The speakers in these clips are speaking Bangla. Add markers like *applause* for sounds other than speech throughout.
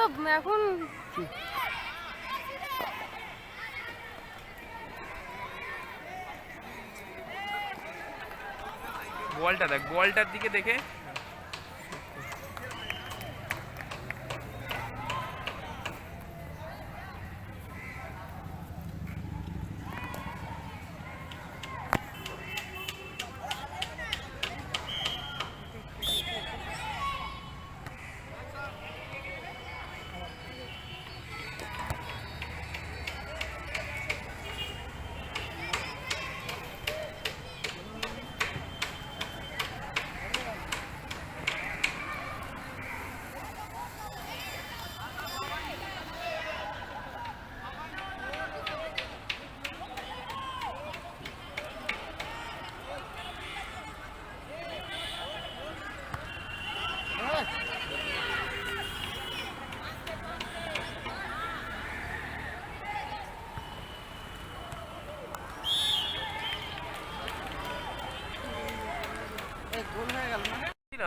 তো এখন বলটা দেখ বলটার দিকে দেখে।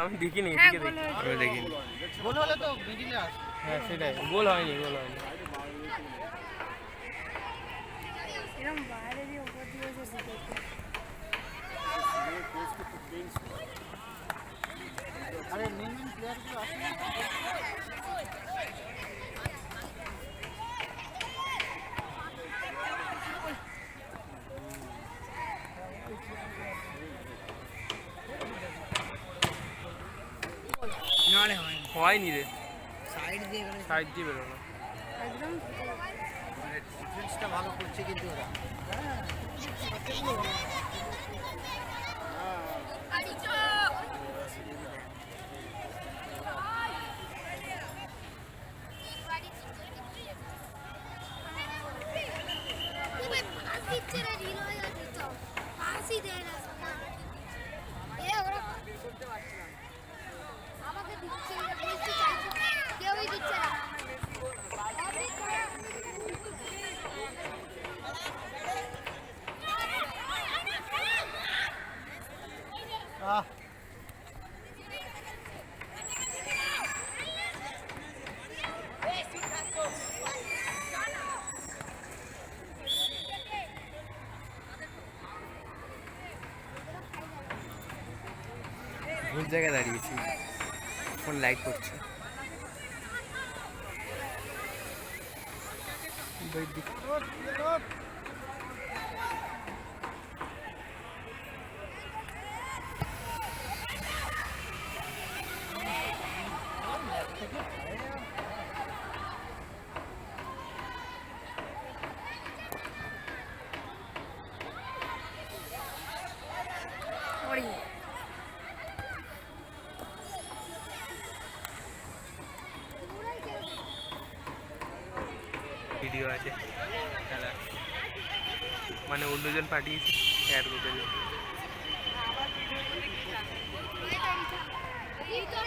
আমি দেখিনি হ্যাঁ, এদিকে দেখি আমি দেখিনি। গোল হলে তো মিডিলে আস হ্যাঁ সেটাই। গোল হয়নি গোল হয়নি। এরকম বাইরে দিয়ে উপর দিয়ে এসে আরে মেন মেন প্লেয়ারগুলো আসে হয়নি রে। সাইড দিয়ে সাইড দিয়ে বেরোনো। একদম। মানে ডিফেন্সটা ভালো করছে কিন্তু ওরা। আমাকে ভুল জায়গায় দাঁড়িয়েছি। ফোন লাইট করছে। ভিডিও আছে। খেলা মানে অন্যজন পাঠিয়েছি অ্যাড করতে জন্য। এই তো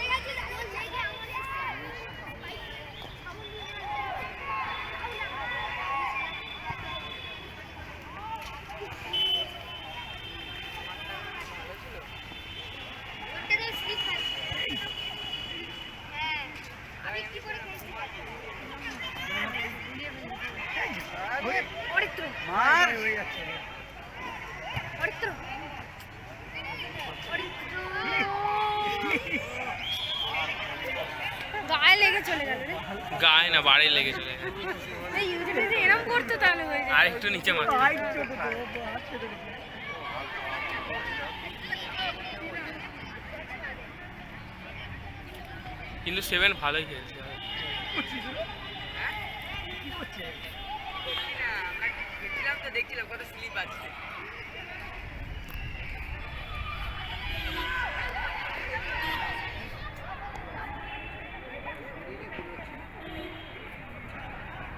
গায়ে লেগে চলে গেল রে গায়ে না বাড়ি লেগে চলে এরম করতো তাহলে আর একটু নিচে মাত্র কিন্তু সেভেন ভালোই খেলছে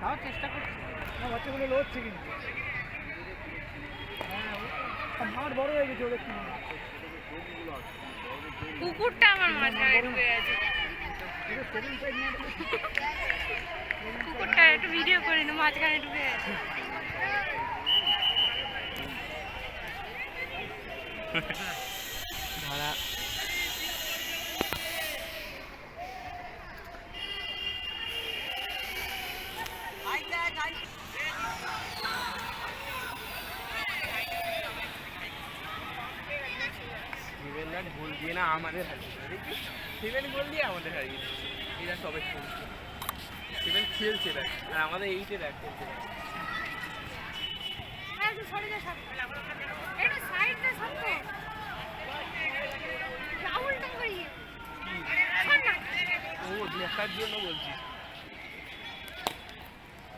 তাও চেষ্টা করছি। বাচ্চাগুলো লড়ছে কিন্তু। হ্যাঁ মাঠ বড় হয়ে গেছে ওদের কুকুরটা আমার সাইড নিয়ে কুকুরটা একটু ভিডিও করি না মাঝখানে ঢুকে গেছে। *laughs* ধরা গোল দিয়ে না আমাদের হারিয়েছে সেভেন গোল দিয়ে আমাদের হারিয়েছে এরা সবাই খেলছে সেভেন খেলছে দেখ। আর আমাদের এইটে দেখ। খেলছে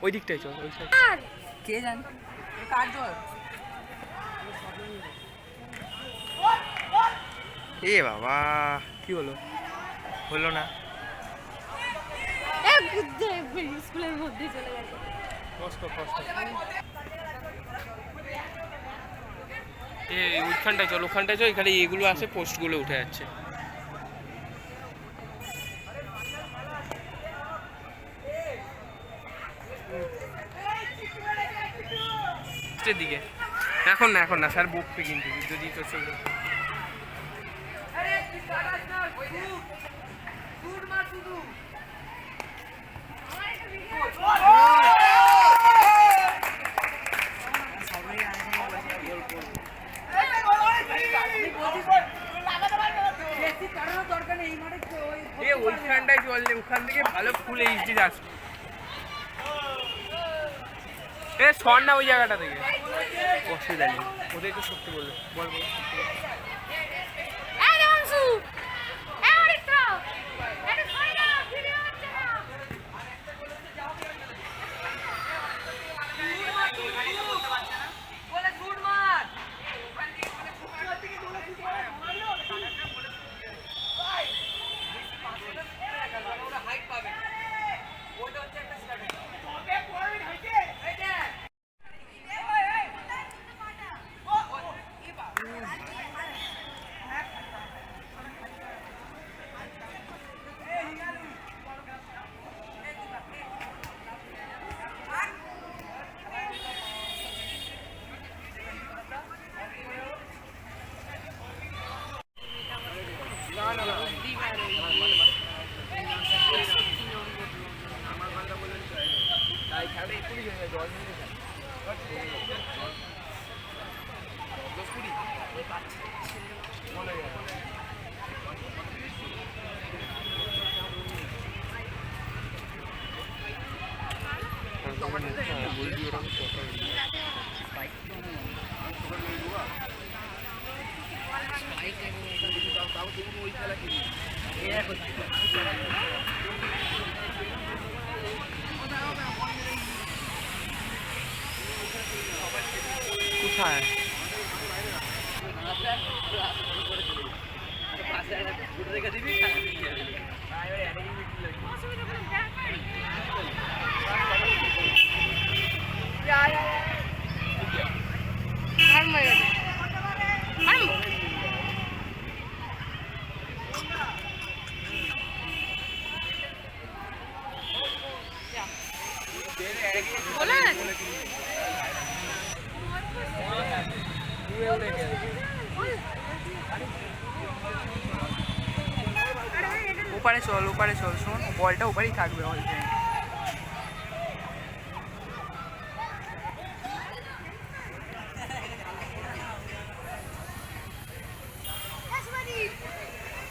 ওই দিকটাই চল ওই সাইড। কে জানে? কার জল? এ বাবা কি হলো? হলো না। স্কুলের মধ্যে চলে গেছে। কষ্ট কষ্ট। এ ওইখানটায় চল ওখানটায় চল এখানে এগুলো আসে পোস্টগুলো উঠে যাচ্ছে। দিকে। এখন না এখন না স্যার বকবে কিন্তু যদি তোর সঙ্গে এ ওইখানটায় রে ওখান থেকে ভালো ফুল এইচডি আসবে এ সর ওই জায়গাটা থেকে। অসুবিধা নেই। ওদেরকে সত্যি বলবে। বল বল সত্যি বল। এই দেবাংশু এই অরিত্র একটু সরে যা ভিডিও হচ্ছে না বলবি ওরকম কথা কোথায় Yeah, yeah, দেখ আর মেরে দে আর বলে ওপারে চল শোন বলটা ওপারেই থাকবে অল টাইম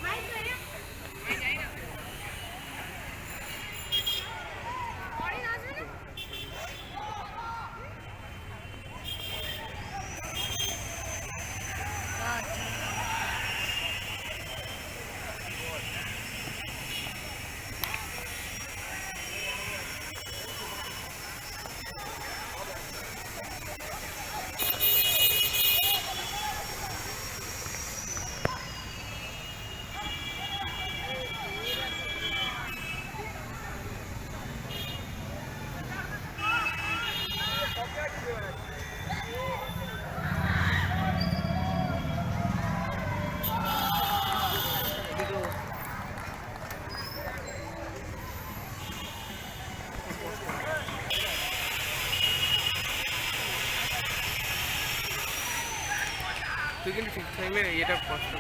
মাইক ধরে অরিন আসবে না টাইমে এটা কষ্ট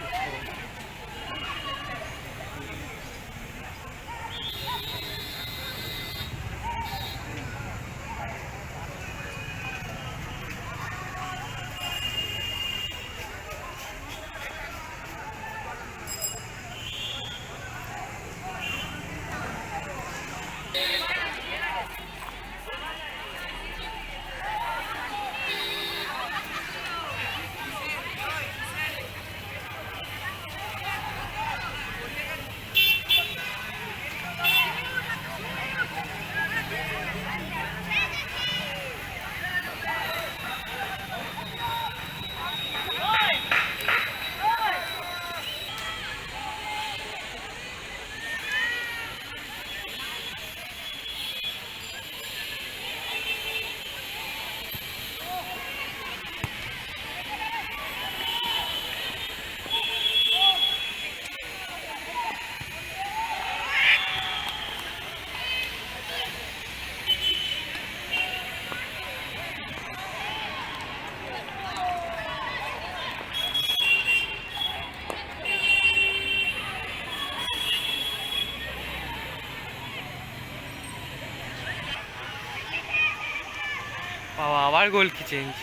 আবার গোল কি চেঞ্জ